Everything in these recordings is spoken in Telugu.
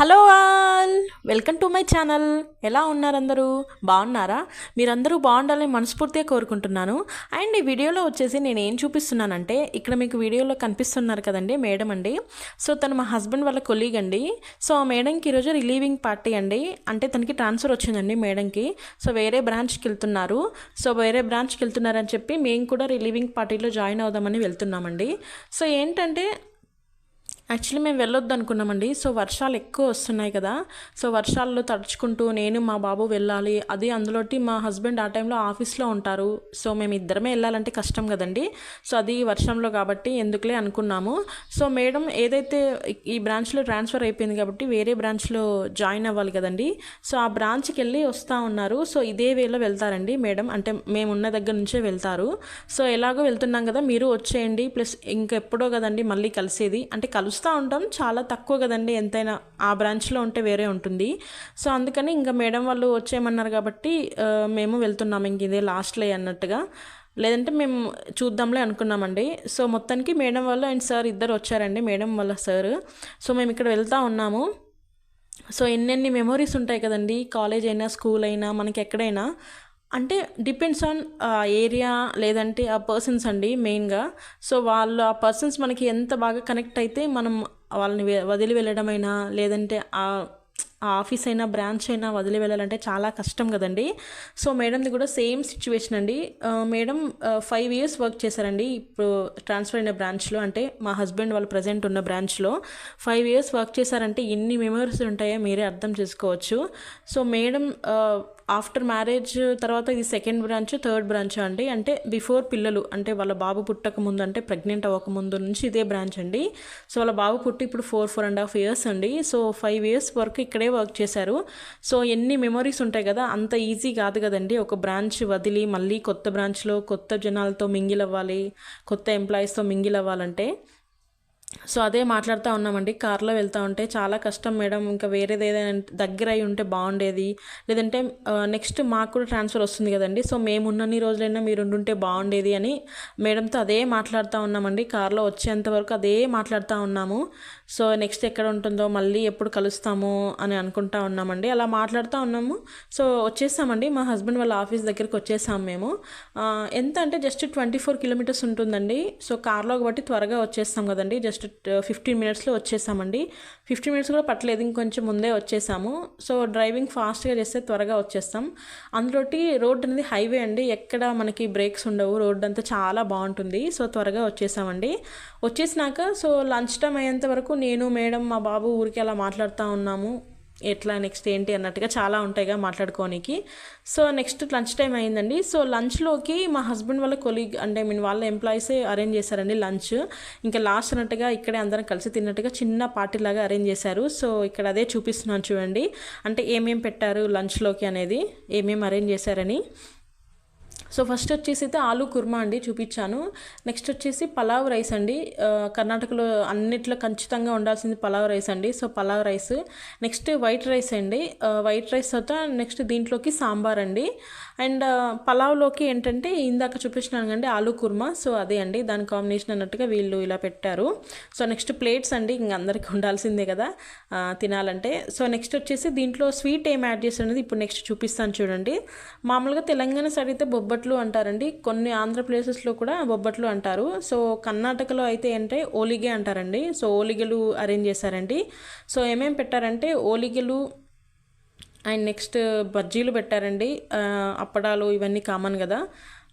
Hello all welcome to my channel. ఎలా ఉన్నారు అందరూ? బాగున్నారా? మీరందరూ బాగుండాలని మనస్ఫూర్తిగా కోరుకుంటున్నాను. అండ్ ఈ వీడియోలో వచ్చేసి నేను ఏం చూపిస్తున్నానంటే ఇక్కడ మీకు వీడియోలో కనిపిస్తున్నారు కదండి మేడం అండి. సో తను మా హస్బెండ్ వాళ్ళ కొలీగ్ అండి. సో ఆ మేడంకి ఈరోజు రిలీవింగ్ పార్టీ అండి. అంటే తనకి ట్రాన్స్ఫర్ వచ్చిందండి మేడంకి. సో వేరే బ్రాంచ్కి వెళ్తున్నారు. సో వేరే బ్రాంచ్కి వెళ్తున్నారని చెప్పి మేము కూడా రిలీవింగ్ పార్టీలో జాయిన్ అవుదామని వెళ్తున్నామండి. సో ఏంటంటే యాక్చువల్లీ మేము వెళ్ళొద్దు అనుకున్నామండి. సో వర్షాలు ఎక్కువ వస్తున్నాయి కదా. సో వర్షాల్లో తడుచుకుంటూ నేను మా బాబు వెళ్ళాలి. అది అందులోటి మా హస్బెండ్ ఆ టైంలో ఆఫీస్లో ఉంటారు. సో మేము ఇద్దరమే వెళ్ళాలంటే కష్టం కదండి. సో అది వర్షంలో కాబట్టి ఎందుకులే అనుకున్నాము. సో మేడం ఏదైతే ఈ బ్రాంచ్లో ట్రాన్స్ఫర్ అయిపోయింది కాబట్టి వేరే బ్రాంచ్లో జాయిన్ అవ్వాలి కదండి. సో ఆ బ్రాంచ్కి వెళ్ళి వస్తూ ఉన్నారు. సో ఇదే వేలో వెళ్తారండి మేడం. అంటే మేము ఉన్న దగ్గర నుంచే వెళ్తారు. సో ఎలాగో వెళ్తున్నాం కదా. మీరు వచ్చేయండి. ప్లస్ ఇంకెప్పుడో కదండి మళ్ళీ కలిసేది. అంటే కలుస్తూ ఉంటాం. చాలా తక్కువ కదండి. ఎంతైనా ఆ బ్రాంచ్లో ఉంటే వేరే ఉంటుంది. సో అందుకని ఇంకా మేడం వాళ్ళు వచ్చేయమన్నారు కాబట్టి మేము వెళ్తున్నాం. ఇంక ఇదే లాస్ట్లో అన్నట్టుగా. లేదంటే మేము చూద్దాంలే అనుకున్నామండి. సో మొత్తానికి మేడం వాళ్ళు అండ్ సార్ ఇద్దరు వచ్చారండి. మేడం వాళ్ళ సార్. సో మేము ఇక్కడ వెళ్తూ ఉన్నాము. సో ఎన్నెన్ని మెమొరీస్ ఉంటాయి కదండి. కాలేజ్ అయినా స్కూల్ అయినా మనకి ఎక్కడైనా. అంటే డిపెండ్స్ ఆన్ ఏరియా లేదంటే ఆ పర్సన్స్ అండి మెయిన్గా సో వాళ్ళు ఆ పర్సన్స్ మనకి ఎంత బాగా కనెక్ట్ అయితే మనం వాళ్ళని వదిలి వెళ్ళడమైనా లేదంటే ఆ ఆఫీస్ అయినా బ్రాంచ్ అయినా వదిలి వెళ్ళాలంటే చాలా కష్టం కదండి. సో మేడంది కూడా సేమ్ సిచ్యువేషన్ అండి. మేడం ఫైవ్ ఇయర్స్ వర్క్ చేశారండి. ఇప్పుడు ట్రాన్స్ఫర్ అయిన బ్రాంచ్లో అంటే మా హస్బెండ్ వాళ్ళు ప్రజెంట్ ఉన్న బ్రాంచ్లో ఫైవ్ ఇయర్స్ వర్క్ చేశారంటే ఎన్ని మెమరీస్ ఉంటాయో మీరే అర్థం చేసుకోవచ్చు. సో మేడం ఆఫ్టర్ మ్యారేజ్ తర్వాత ఇది సెకండ్ బ్రాంచ్ థర్డ్ బ్రాంచ్ అండి. అంటే బిఫోర్ పిల్లలు అంటే వాళ్ళ బాబు పుట్టక ముందు అంటే ప్రెగ్నెంట్ అవ్వక ముందు నుంచి ఇదే బ్రాంచ్ అండి. సో వాళ్ళ బాబు పుట్టి ఇప్పుడు four four and half years అండి. సో ఫైవ్ ఇయర్స్ వరకు ఇక్కడే వర్క్ చేశారు. సో ఎన్ని మెమరీస్ ఉంటాయి కదా అంత ఈజీ కాదు కదండి. ఒక బ్రాంచ్ వదిలి మళ్ళీ కొత్త బ్రాంచ్లో కొత్త జనాలతో మింగిల్ అవ్వాలి కొత్త ఎంప్లాయీస్తో మింగిల్ అవ్వాలంటే సో అదే మాట్లాడుతూ ఉన్నామండి. కార్లో వెళ్తూ ఉంటే చాలా కష్టం మేడం. ఇంకా వేరేది ఏదైనా దగ్గర అయి ఉంటే బాగుండేది. లేదంటే నెక్స్ట్ మాకు కూడా ట్రాన్స్ఫర్ వస్తుంది కదండి. సో మేము ఉన్నన్ని రోజులైనా మీరు ఉండుంటే బాగుండేది అని మేడంతో అదే మాట్లాడుతూ ఉన్నామండి. కార్లో వచ్చేంత వరకు అదే మాట్లాడుతూ ఉన్నాము. సో నెక్స్ట్ ఎక్కడ ఉంటుందో మళ్ళీ ఎప్పుడు కలుస్తాము అని అనుకుంటా ఉన్నామండి. అలా మాట్లాడుతూ ఉన్నాము. సో వచ్చేసామండి. మా హస్బెండ్ వాళ్ళ ఆఫీస్ దగ్గరికి వచ్చేసాము మేము. ఎంత అంటే జస్ట్ ట్వంటీ ఫోర్ కిలోమీటర్స్ ఉంటుందండి. సో కార్లో కాబట్టి త్వరగా వచ్చేస్తాం కదండి. జస్ట్ ఫిఫ్టీన్ మినిట్స్లో వచ్చేసామండి. ఫిఫ్టీన్ మినిట్స్ కూడా పట్టలేదు ఇంకొంచెం ముందే వచ్చేసాము. సో డ్రైవింగ్ ఫాస్ట్గా చేస్తే త్వరగా వచ్చేస్తాం. అందులోటి రోడ్ అనేది హైవే అండి. ఎక్కడ మనకి బ్రేక్స్ ఉండవు. రోడ్ అంతా చాలా బాగుంటుంది. సో త్వరగా వచ్చేసామండి. వచ్చేసినాక సో లంచ్ టైం అయ్యేంత వరకు నేను మేడం మా బాబు ఊరికి అలా మాట్లాడుతూ ఉన్నాము. ఎట్లా నెక్స్ట్ ఏంటి అన్నట్టుగా చాలా ఉంటాయిగా మాట్లాడుకోనికి. సో నెక్స్ట్ లంచ్ టైం అయిందండి. సో లంచ్లోకి మా హస్బెండ్ వాళ్ళ కొలీగ్ అంటే మీన్ వాళ్ళ ఎంప్లాయీసే అరేంజ్ చేశారండి లంచ్ ఇంకా లాస్ట్ అన్నట్టుగా ఇక్కడే అందరం కలిసి తిన్నట్టుగా చిన్న పార్టీ లాగా అరేంజ్ చేశారు. సో ఇక్కడ అదే చూపిస్తున్నాను చూడండి. అంటే ఏమేమి పెట్టారు లంచ్లోకి అనేది ఏమేమి అరేంజ్ చేశారని. సో ఫస్ట్ వచ్చేసి అయితే ఆలు కుర్మా అండి చూపించాను. నెక్స్ట్ వచ్చేసి పలావ్ రైస్ అండి. కర్ణాటకలో అన్నిట్లో ఖచ్చితంగా ఉండాల్సింది పలావ్ రైస్ అండి. So pulao rice. Next white rice అండి. వైట్ రైస్ తర్వాత నెక్స్ట్ దీంట్లోకి సాంబార్ అండి. అండ్ పలావ్లోకి ఏంటంటే ఇందాక చూపించినాను అండి ఆలు కుర్మా. సో అదే అండి. దాని కాంబినేషన్ అన్నట్టుగా వీళ్ళు ఇలా పెట్టారు. సో నెక్స్ట్ ప్లేట్స్ అండి. ఇంక అందరికి ఉండాల్సిందే కదా తినాలంటే. సో నెక్స్ట్ వచ్చేసి దీంట్లో స్వీట్ ఏం యాడ్ చేసి అనేది ఇప్పుడు నెక్స్ట్ చూపిస్తాను చూడండి. మామూలుగా తెలంగాణ సైడ్ అయితే బొబ్బట్లు అంటారండి. కొన్ని ఆంధ్ర ప్లేసెస్లో కూడా బొబ్బట్లు అంటారు. సో కర్ణాటకలో అయితే అంటే ఓలిగే అంటారండి. సో ఓలిగలు అరేంజ్ చేశారండి. సో ఏమేమి పెట్టారంటే ఓలిగలు అండ్ నెక్స్ట్ బజ్జీలు పెట్టారండి. అప్పడాలు ఇవన్నీ కామన్ కదా.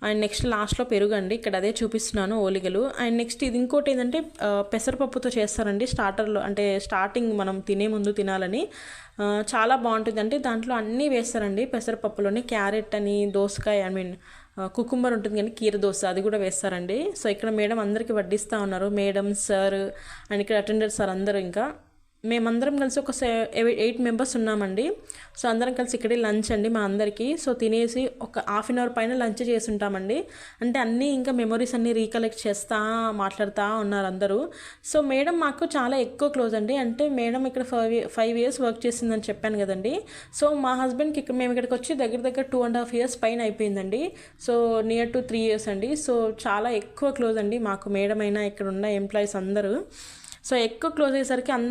అండ్ నెక్స్ట్ లాస్ట్లో పెరుగు అండి ఇక్కడ అదే చూపిస్తున్నాను ఓలిగలు. అండ్ నెక్స్ట్ ఇది ఇంకోటి ఏంటంటే పెసరపప్పుతో చేస్తారండి స్టార్టర్లో. అంటే స్టార్టింగ్ మనం తినే ముందు తినాలని. చాలా బాగుంటుంది. అంటే దాంట్లో అన్నీ వేస్తారండి పెసరపప్పులోని. క్యారెట్ అని దోసకాయ ఐ మీన్ కుకుంబర్ ఉంటుంది కానీ కీర దోశ అది కూడా వేస్తారండి. సో ఇక్కడ మేడం అందరికీ వడ్డిస్తూ ఉన్నారు. మేడం సార్ అండ్ ఇక్కడ అటెండర్ సార్ అందరూ ఇంకా. మేమందరం కలిసి ఒక ఎయిట్ మెంబర్స్ ఉన్నామండి. సో అందరం కలిసి ఇక్కడే లంచ్ అండి మా అందరికీ. సో తినేసి ఒక హాఫ్ అన్ అవర్ పైన లంచ్ చేసి ఉంటామండి అంటే అన్నీ ఇంకా మెమరీస్ అన్నీ రీకలెక్ట్ చేస్తా మాట్లాడుతూ ఉన్నారు అందరూ. సో మేడం మాకు చాలా ఎక్కువ క్లోజ్ అండి. అంటే మేడం ఇక్కడ ఫైవ్ ఫైవ్ ఇయర్స్ వర్క్ చేసిందని చెప్పాను కదండి. సో మా హస్బెండ్కి ఇక్కడ మేము ఇక్కడికి వచ్చి దగ్గర దగ్గర టూ అండ్ హాఫ్ ఇయర్స్ పైన అయిపోయిందండి. So near to three years అండి. సో చాలా ఎక్కువ క్లోజ్ అండి మాకు మేడం అయినా ఇక్కడ ఉన్న ఎంప్లాయీస్ అందరూ. సో ఎక్కువ క్లోజ్ అయ్యేసరికి అన్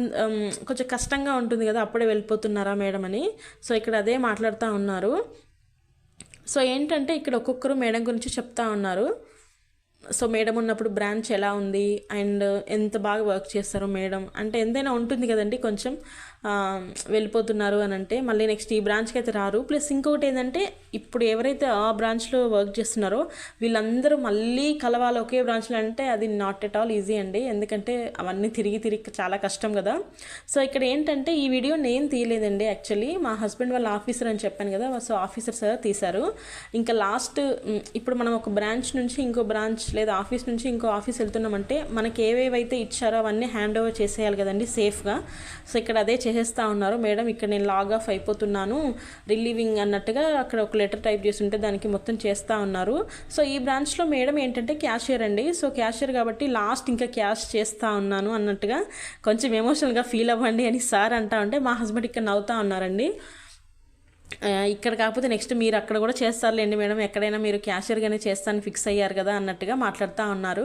కొంచెం కష్టంగా ఉంటుంది కదా అప్పుడే వెళ్ళిపోతున్నారా మేడం అని. సో ఇక్కడ అదే మాట్లాడుతూ ఉన్నారు. సో ఏంటంటే ఇక్కడ ఒక్కొక్కరు మేడం గురించి చెప్తా ఉన్నారు. సో మేడం ఉన్నప్పుడు బ్రాంచ్ ఎలా ఉంది? అండ్ ఎంత బాగా వర్క్ చేస్తారు మేడం? అంటే ఎంతైనా ఉంటుంది కదండి కొంచెం వెళ్ళిపోతున్నారు అని అంటే మళ్ళీ నెక్స్ట్ ఈ బ్రాంచ్కి అయితే రారు. ప్లస్ ఇంకొకటి ఏంటంటే ఇప్పుడు ఎవరైతే ఆ బ్రాంచ్లో వర్క్ చేస్తున్నారో వీళ్ళందరూ మళ్ళీ కలవాలి ఒకే బ్రాంచ్లో అంటే అది నాట్ ఎట్ ఆల్ ఈజీ అండి. ఎందుకంటే అవన్నీ తిరిగి తిరిగి చాలా కష్టం కదా. సో ఇక్కడ ఏంటంటే ఈ వీడియో నేను తీయలేదండి యాక్చువల్లీ. మా హస్బెండ్ వాళ్ళ ఆఫీసర్ అని చెప్పాను కదా సో ఆఫీసర్ సార్ తీశారు. ఇంకా లాస్ట్ ఇప్పుడు మనం ఒక బ్రాంచ్ నుంచి ఇంకో బ్రాంచ్ లేదా ఆఫీస్ నుంచి ఇంకో ఆఫీస్ వెళ్తున్నామంటే మనకి ఏవేవైతే ఇచ్చారో అవన్నీ హ్యాండ్ ఓవర్ చేసేయాలి కదండి సేఫ్గా సో ఇక్కడ అదే చేసేస్తా ఉన్నారు. మేడం ఇక్కడ నేను లాగ్ ఆఫ్ అయిపోతున్నాను. రిలీవింగ్ అన్నట్టుగా అక్కడ ఒక లెటర్ టైప్ చేసి ఉంటే దానికి మొత్తం చేస్తూ ఉన్నారు. సో ఈ బ్రాంచ్లో మేడం ఏంటంటే క్యాషియర్ అండి. సో క్యాషియర్ కాబట్టి లాస్ట్ ఇంకా క్యాష్ చేస్తూ ఉన్నాను అన్నట్టుగా కొంచెం ఎమోషనల్గా ఫీల్ అవ్వండి అని సార్ అంటా ఉంటే మా హస్బెండ్ ఇక్కడ నవ్వుతూ ఉన్నారండి. ఇక్కడ కాకపోతే నెక్స్ట్ మీరు అక్కడ కూడా చేస్తారులేండి మేడం. ఎక్కడైనా మీరు క్యాషియర్గానే చేస్తాను ఫిక్స్ అయ్యారు కదా అన్నట్టుగా మాట్లాడుతూ ఉన్నారు.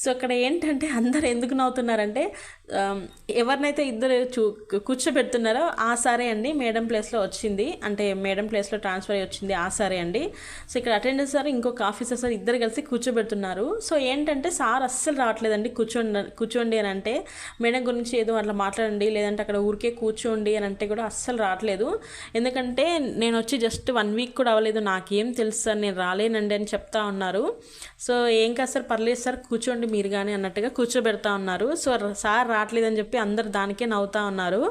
సో అక్కడ ఏంటంటే అందరు ఎందుకు నవ్వుతున్నారంటే ఎవరినైతే ఇద్దరు చూ కూర్చోబెడుతున్నారో ఆ సారే అండి మేడం ప్లేస్లో వచ్చింది. అంటే మేడం ప్లేస్లో ట్రాన్స్ఫర్ అయ్యి వచ్చింది ఆ సారే అండి. సో ఇక్కడ అటెండెన్స్ సార్ ఇంకొక ఆఫీసర్ సార్ ఇద్దరు కలిసి కూర్చోబెడుతున్నారు. సో ఏంటంటే సార్ అస్సలు రావట్లేదండి కూర్చోండి కూర్చోండి అని అంటే మేడం గురించి ఏదో అట్లా మాట్లాడండి లేదంటే అక్కడ ఊరికే కూర్చోండి అని అంటే కూడా అస్సలు రావట్లేదు. ఎందుకంటే నేను వచ్చి జస్ట్ వన్ వీక్ కూడా అవ్వలేదు నాకేం తెలుసు సార్ నేను రాలేనండి అని చెప్తా ఉన్నారు. సో ఏం కాదు సార్ పర్లేదు సార్ కూర్చోండి మీరు కానీ అన్నట్టుగా కూర్చోబెడతా ఉన్నారు. సో సార్ రావట్లేదని చెప్పి అందరు దానికే నవ్వుతా ఉన్నారు.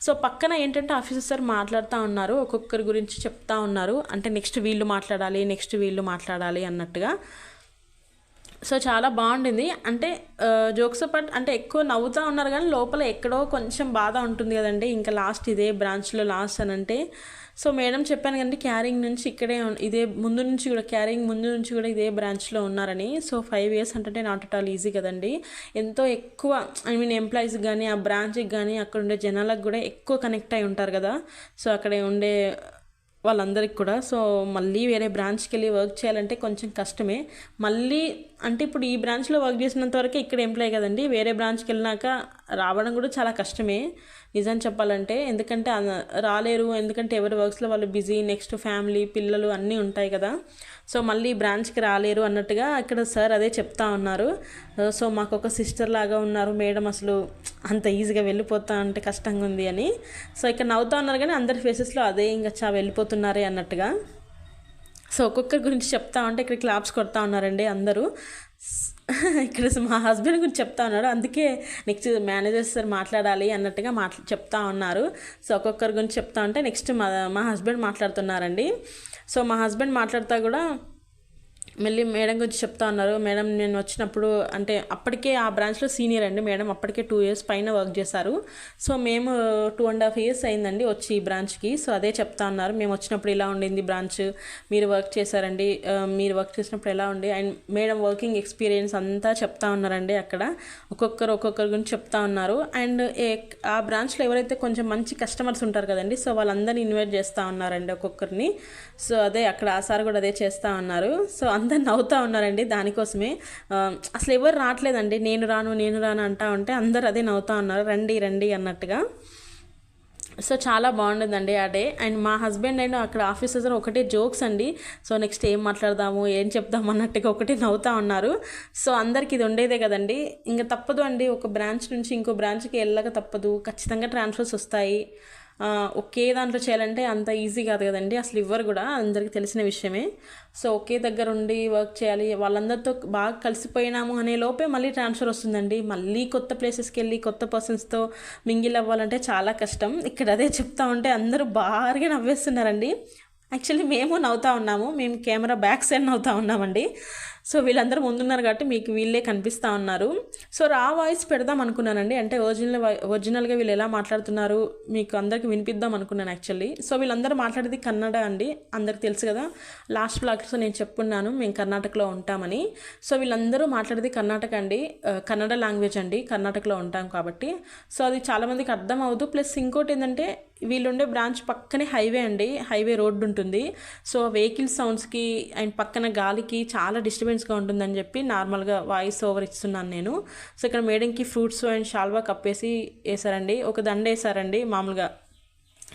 సో పక్కన ఏంటంటే ఆఫీసర్ సార్ మాట్లాడుతూ ఉన్నారు ఒక్కొక్కరి గురించి చెప్తా ఉన్నారు. అంటే నెక్స్ట్ వీళ్ళు మాట్లాడాలి నెక్స్ట్ వీళ్ళు మాట్లాడాలి అన్నట్టుగా. సో చాలా బాగుండింది. అంటే జోక్స్ పార్ట్ అంటే ఎక్కువ నవ్వుతూ ఉన్నారు కానీ లోపల ఎక్కడో కొంచెం బాధ ఉంటుంది కదండి. ఇంకా లాస్ట్ ఇదే బ్రాంచ్లో లాస్ట్ అని అంటే. సో మేడం చెప్పాను కదండి క్యారింగ్ నుంచి ఇక్కడే ఇదే ముందు నుంచి కూడా క్యారింగ్ ముందు నుంచి కూడా ఇదే బ్రాంచ్లో ఉన్నారని. సో ఫైవ్ ఇయర్స్ అంటే నాట్ అట్ ఆల్ ఈజీ కదండి. ఎంతో ఎక్కువ ఐ మీన్ ఎంప్లాయీస్కి కానీ ఆ బ్రాంచ్కి కానీ అక్కడ ఉండే జనాలకు కూడా ఎక్కువ కనెక్ట్ అయి ఉంటారు కదా. సో అక్కడ ఉండే వాళ్ళందరికి కూడా. సో మళ్ళీ వేరే బ్రాంచ్కి వెళ్ళి వర్క్ చేయాలంటే కొంచెం కష్టమే. మళ్ళీ అంటే ఇప్పుడు ఈ బ్రాంచ్లో వర్క్ చేసినంత వరకు ఇక్కడ ఎంప్లాయ్ కదండి. వేరే బ్రాంచ్కి వెళ్ళినాక రావడం కూడా చాలా కష్టమే. నిజం చెప్పాలంటే ఎందుకంటే రాలేరు. ఎందుకంటే ఎవరి వర్క్స్లో వాళ్ళు బిజీ. నెక్స్ట్ ఫ్యామిలీ పిల్లలు అన్నీ ఉంటాయి కదా. సో మళ్ళీ బ్రాంచ్కి రాలేరు అన్నట్టుగా ఇక్కడ సార్ అదే చెప్తా ఉన్నారు. Uh, సో మాకు ఒక సిస్టర్ లాగా ఉన్నారు. మేడం అసలు అంత ఈజీగా వెళ్ళిపోతా అంటే కష్టంగా ఉంది అని. సో ఇక్కడ నవ్వుతా ఉన్నారు కానీ అందరి ఫేసెస్లో అదే ఇంకా చా వెళ్ళిపోతున్నారే అన్నట్టుగా. సో ఒక్కొక్కరి గురించి చెప్తా ఉంటే ఇక్కడ క్లాప్స్ కొడతా ఉన్నారండి అందరూ. ఇక్కడ మా హస్బెండ్ గురించి చెప్తా ఉన్నాడు. అందుకే నెక్స్ట్ మేనేజర్ సార్ మాట్లాడాలి అన్నట్టుగా మాట్లా చెప్తా ఉన్నారు. సో ఒక్కొక్కరి గురించి చెప్తా ఉంటే నెక్స్ట్ మా మా హస్బెండ్ మాట్లాడుతున్నారండి. సో మా హస్బెండ్ మాట్లాడుతా కూడా మళ్ళీ మేడం గురించి చెప్తా ఉన్నారు. మేడం నేను వచ్చినప్పుడు అంటే అప్పటికే ఆ బ్రాంచ్లో సీనియర్ అండి. మేడం అప్పటికే టూ ఇయర్స్ పైన వర్క్ చేశారు. సో మేము టూ అండ్ హాఫ్ ఇయర్స్ అయిందండి వచ్చి ఈ బ్రాంచ్కి. సో అదే చెప్తా ఉన్నారు. మేము వచ్చినప్పుడు ఇలా ఉండింది బ్రాంచ్. మీరు వర్క్ చేశారండి. మీరు వర్క్ చేసినప్పుడు ఎలా ఉండి? అండ్ మేడం వర్కింగ్ ఎక్స్పీరియన్స్ అంతా చెప్తా ఉన్నారండి అక్కడ. ఒక్కొక్కరు ఒక్కొక్కరి గురించి చెప్తా ఉన్నారు. అండ్ ఏ- ఆ బ్రాంచ్లో ఎవరైతే కొంచెం మంచి కస్టమర్స్ ఉంటారు కదండి సో వాళ్ళందరినీ ఇన్వైట్ చేస్తూ ఉన్నారండి ఒక్కొక్కరిని. సో అదే అక్కడ ఆ సార్ కూడా అదే చేస్తూ ఉన్నారు. సో అందరు నవ్వుతూ ఉన్నారండి దానికోసమే. అసలు ఎవరు రావట్లేదండి. నేను రాను నేను రాను అంటా ఉంటే అందరు అదే నవ్వుతూ ఉన్నారు. రండి రండి అన్నట్టుగా. సో చాలా బాగుండదండి ఆ డే. అండ్ మా హస్బెండ్ అండ్ అక్కడ ఆఫీసర్స్ ఒకటే జోక్స్ అండి. సో నెక్స్ట్ ఏం మాట్లాడదాము ఏం చెప్దాం అన్నట్టుగా ఒకటే నవ్వుతా ఉన్నారు. సో అందరికి ఇది ఉండేదే కదండి. ఇంకా తప్పదు అండి. ఒక బ్రాంచ్ నుంచి ఇంకో బ్రాంచ్కి వెళ్ళక తప్పదు. ఖచ్చితంగా ట్రాన్స్ఫర్స్ వస్తాయి. ఒకే దాంట్లో చేయాలంటే అంత ఈజీ కాదు కదండి. అసలు ఇవ్వరు కూడా అందరికీ తెలిసిన విషయమే. సో ఒకే దగ్గర ఉండి వర్క్ చేయాలి. వాళ్ళందరితో బాగా కలిసిపోయినాము అనే లోపే మళ్ళీ ట్రాన్స్ఫర్ వస్తుందండి. మళ్ళీ కొత్త ప్లేసెస్కి వెళ్ళి కొత్త పర్సన్స్తో మింగిల్ అవ్వాలంటే చాలా కష్టం. ఇక్కడ అదే చెప్తా ఉంటే అందరూ బాగా నవ్వేస్తున్నారండి. యాక్చువల్లీ మేము నవ్వుతా ఉన్నాము. మేము కెమెరా బ్యాక్ సైడ్ నవ్వుతూ ఉన్నామండి. సో వీళ్ళందరూ ముందున్నారు కాబట్టి మీకు వీళ్ళే కనిపిస్తూ ఉన్నారు. సో రా వాయిస్ పెడదాం అనుకున్నానండి. అంటే ఒరిజినల్ ఒరిజినల్గా వీళ్ళు ఎలా మాట్లాడుతున్నారు మీకు అందరికి వినిపిద్దాం అనుకున్నాను యాక్చువల్లీ సో వీళ్ళందరూ మాట్లాడేది కన్నడ అండి. అందరికి తెలుసు కదా. లాస్ట్ బ్లాగ్స్ నేను చెప్పున్నాను మేము కర్ణాటకలో ఉంటామని. సో వీళ్ళందరూ మాట్లాడేది కర్ణాటక అండి. కన్నడ లాంగ్వేజ్ అండి. కర్ణాటకలో ఉంటాం కాబట్టి. సో అది చాలామందికి అర్థం అవ్వదు. ప్లస్ ఇంకోటి ఏంటంటే వీళ్ళుండే బ్రాంచ్ పక్కనే హైవే అండి. హైవే రోడ్డు ఉంటుంది. సో వెహికల్ సౌండ్స్కి అండ్ పక్కన గాలికి చాలా డిస్టర్బెన్స్గా ఉంటుందని చెప్పి నార్మల్గా వాయిస్ ఓవర్ ఇస్తున్నాను నేను. సో ఇక్కడ మేడంకి ఫ్రూట్స్ అండ్ షాల్వా కప్పేసి వేసారండి ఒక దండ వేసారండి మామూలుగా.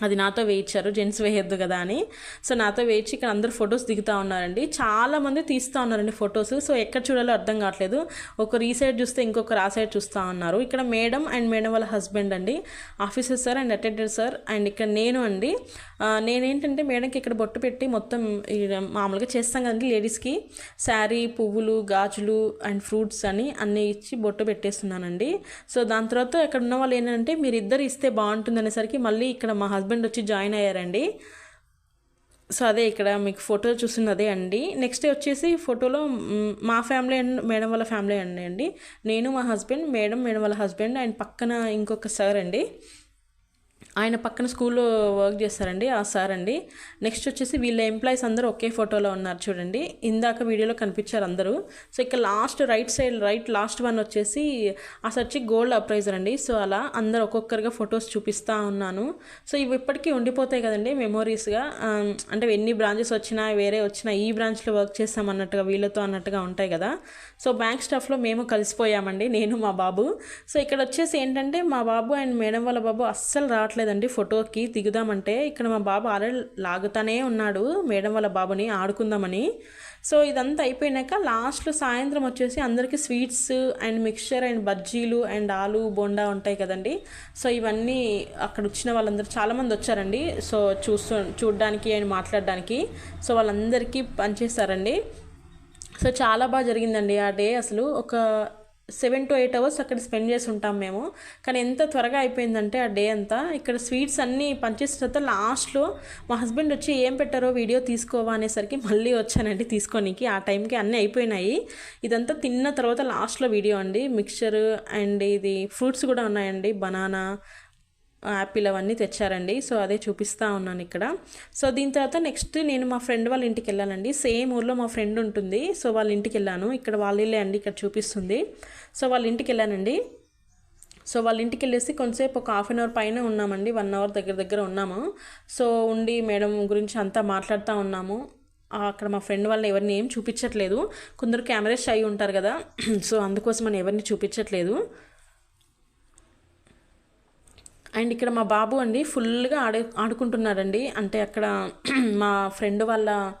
అది నాతో వేయించారు జెంట్స్ వేయొద్దు కదా అని. సో నాతో వేయించి ఇక్కడ అందరూ ఫొటోస్ దిగుతూ ఉన్నారండి. చాలా మంది తీస్తూ ఉన్నారండి ఫొటోస్. సో ఎక్కడ చూడాలో అర్థం కావట్లేదు. ఒకరు ఈ సైడ్ చూస్తే ఇంకొకరు ఆ సైడ్ చూస్తూ ఉన్నారు. ఇక్కడ మేడం అండ్ మేడం వాళ్ళ హస్బెండ్ అండి. Officer sir and attendant sir and ఇక్కడ నేను అండి. నేనేంటంటే మేడంకి ఇక్కడ బొట్టు పెట్టి మొత్తం మామూలుగా చేస్తాం కదండి లేడీస్కి. శారీ పువ్వులు గాజులు అండ్ ఫ్రూట్స్ అని అన్నీ ఇచ్చి బొట్టు పెట్టేస్తున్నానండి. సో దాని తర్వాత ఇక్కడ ఉన్న వాళ్ళు ఏంటంటే మీరు ఇద్దరు ఇస్తే బాగుంటుంది అనేసరికి మళ్ళీ ఇక్కడ మా హస్బెండ్ హస్బెండ్ వచ్చి జాయిన్ అయ్యారండి. సో అదే ఇక్కడ మీకు ఫోటో చూస్తున్నదే అండి. నెక్స్ట్ వచ్చేసి ఫోటోలో మా ఫ్యామిలీ అండ్ మేడం వాళ్ళ ఫ్యామిలీ అండి అండి. నేను మా హస్బెండ్ మేడం మేడం వాళ్ళ హస్బెండ్ అండ్ పక్కన ఇంకొక సార్ అండి. ఆయన పక్కన స్కూల్లో వర్క్ చేస్తారండి ఆ సార్ అండి. నెక్స్ట్ వచ్చేసి వీళ్ళ ఎంప్లాయీస్ అందరూ ఒకే ఫోటోలో ఉన్నారు చూడండి. ఇందాక వీడియోలో కనిపించారు అందరూ. సో ఇక్కడ last right side right last one వచ్చేసి అసలు వచ్చి గోల్డ్ అప్రైజర్ అండి. సో అలా అందరు ఒక్కొక్కరుగా ఫొటోస్ చూపిస్తూ ఉన్నాను. సో ఇవి ఇప్పటికీ ఉండిపోతాయి కదండి మెమోరీస్గా um, అంటే ఎన్ని బ్రాంచెస్ వచ్చినా వేరే వచ్చినా ఈ బ్రాంచ్లో వర్క్ చేస్తాం అన్నట్టుగా వీళ్ళతో అన్నట్టుగా ఉంటాయి కదా. సో బ్యాంక్ స్టాఫ్లో మేము కలిసిపోయామండి నేను మా బాబు. సో ఇక్కడ వచ్చేసి ఏంటంటే మా బాబు అండ్ మేడం వాళ్ళ బాబు అస్సలు రావట్లేదండి. ఫోటోకి దిగుదామంటే ఇక్కడ మా బాబు ఆల్రెడీ లాగుతానే ఉన్నాడు. మేడం వాళ్ళ బాబుని ఆడుకుందామని. సో ఇదంతా అయిపోయినాక లాస్ట్లో సాయంత్రం వచ్చేసి అందరికీ స్వీట్స్ అండ్ మిక్చర్ అండ్ బజ్జీలు అండ్ ఆలు బోండా ఉంటాయి కదండి. సో ఇవన్నీ అక్కడ వచ్చిన వాళ్ళందరూ చాలామంది వచ్చారండి. సో చూస్తూ చూడడానికి అండ్ మాట్లాడడానికి. సో వాళ్ళందరికీ పనిచేస్తారండి. సో చాలా బాగా జరిగిందండి ఆ డే అసలు. ఒక సెవెన్ టు ఎయిట్ అవర్స్ అక్కడ స్పెండ్ చేసి ఉంటాం మేము. కానీ ఎంత త్వరగా అయిపోయిందంటే ఆ డే అంతా ఇక్కడ స్వీట్స్ అన్నీ పనిచేసిన తర్వాత లాస్ట్లో మా హస్బెండ్ వచ్చి ఏం పెట్టారో వీడియో తీసుకోవా అనేసరికి మళ్ళీ వచ్చానండి తీసుకోనికి. ఆ టైంకి అన్నీ అయిపోయినాయి. ఇదంతా తిన్న తర్వాత లాస్ట్లో వీడియో అండి. మిక్చర్ అండ్ ఇది ఫ్రూట్స్ కూడా ఉన్నాయండి. బనానా యాపిల్ అవన్నీ తెచ్చారండి. సో అదే చూపిస్తూ ఉన్నాను ఇక్కడ. సో దీని తర్వాత నెక్స్ట్ నేను మా ఫ్రెండ్ వాళ్ళ ఇంటికి వెళ్ళానండి. సేమ్ ఊర్లో మా ఫ్రెండ్ ఉంటుంది. సో వాళ్ళ ఇంటికి వెళ్ళాను. ఇక్కడ వాళ్ళ ఇల్లే అండి. ఇక్కడ చూపిస్తుంది. సో వాళ్ళ ఇంటికి వెళ్ళానండి. సో వాళ్ళ ఇంటికి వెళ్ళేసి కొంతసేపు ఒక హాఫ్ అన్ అవర్ పైన ఉన్నామండి. వన్ అవర్ దగ్గర దగ్గర ఉన్నాము. సో ఉండి మేడం గురించి అంతా మాట్లాడుతూ ఉన్నాము. అక్కడ మా ఫ్రెండ్ వాళ్ళని ఎవరిని ఏం చూపించట్లేదు. కొందరు కెమెరా షై ఉంటారు కదా. సో అందుకోసం అని ఎవరిని చూపించట్లేదు. అండ్ ఇక్కడ మా బాబు అండి ఫుల్గా ఆడే ఆడుకుంటున్నారండి. అంటే అక్కడ మా ఫ్రెండ్ వాళ్ళ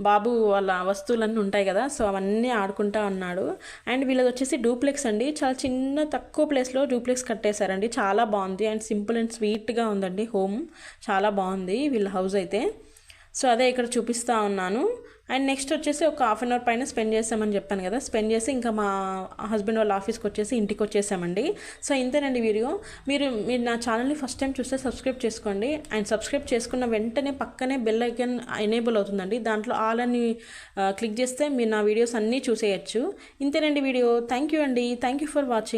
బాబు వాళ్ళ వస్తువులన్నీ ఉంటాయి కదా సో అవన్నీ ఆడుకుంటా ఉన్నాడు. అండ్ వీళ్ళది వచ్చేసి డూప్లెక్స్ అండి. చాలా చిన్న తక్కువ ప్లేస్లో డూప్లెక్స్ కట్టేశారండి. చాలా బాగుంది అండ్ సింపుల్ అండ్ స్వీట్గా ఉందండి హోమ్. చాలా బాగుంది వీళ్ళ హౌస్ అయితే. సో అదే ఇక్కడ చూపిస్తూ ఉన్నాను. అండ్ నెక్స్ట్ వచ్చేసి ఒక హాఫ్ అన్ అవర్ పైన స్పెండ్ చేసామని చెప్పాను కదా. స్పెండ్ చేసి ఇంకా మా హస్బెండ్ వాళ్ళ ఆఫీస్కి వచ్చేసి ఇంటికి వచ్చేసామండి. సో ఇంతేనండి వీడియో. మీరు మీరు నా ఛానల్ని ఫస్ట్ టైం చూస్తే సబ్స్క్రైబ్ చేసుకోండి. అండ్ సబ్స్క్రైబ్ చేసుకున్న వెంటనే పక్కనే బెల్ ఐకన్ ఎనేబుల్ అవుతుందండి. దాంట్లో ఆల్ అని క్లిక్ చేస్తే మీరు నా వీడియోస్ అన్నీ చూసేయచ్చు. ఇంతేనండి వీడియో. థ్యాంక్ యూ అండి. Thank you for watching.